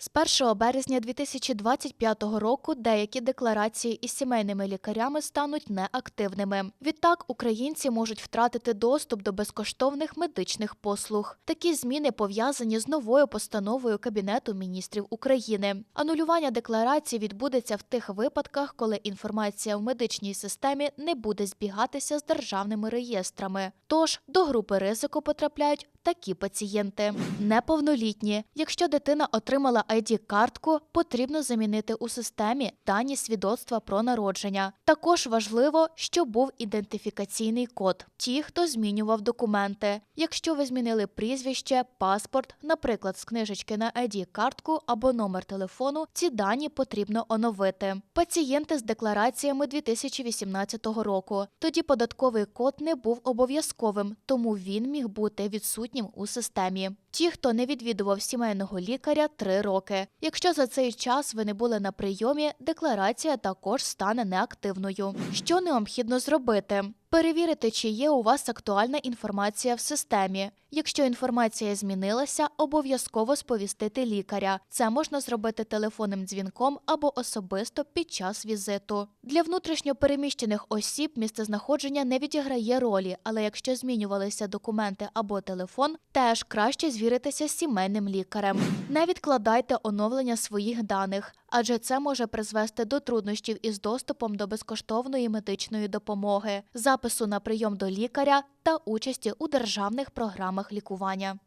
З 1 березня 2025 року деякі декларації із сімейними лікарями стануть неактивними. Відтак українці можуть втратити доступ до безкоштовних медичних послуг. Такі зміни пов'язані з новою постановою Кабінету міністрів України. Анулювання декларацій відбудеться в тих випадках, коли інформація в медичній системі не буде збігатися з державними реєстрами. Тож до групи ризику потрапляють такі пацієнти. Неповнолітні. Якщо дитина отримала id картку потрібно замінити у системі дані свідоцтва про народження. Також важливо, щоб був ідентифікаційний код. Ті, хто змінював документи. Якщо ви змінили прізвище, паспорт, наприклад, з книжечки на id картку або номер телефону, ці дані потрібно оновити. Пацієнти з деклараціями 2018 року. Тоді податковий код не був обов'язковим, тому він міг бути відсутнім у системі. Ті, хто не відвідував сімейного лікаря три роки. Якщо за цей час ви не були на прийомі, декларація також стане неактивною. Що необхідно зробити? Перевірити, чи є у вас актуальна інформація в системі. Якщо інформація змінилася, обов'язково сповістити лікаря. Це можна зробити телефонним дзвінком або особисто під час візиту. Для внутрішньо переміщених осіб місцезнаходження не відіграє ролі, але якщо змінювалися документи або телефон, теж краще звіритися з сімейним лікарем. Не відкладайте оновлення своїх даних, адже це може призвести до труднощів із доступом до безкоштовної медичної допомоги, запису на прийом до лікаря та участі у державних програмах лікування.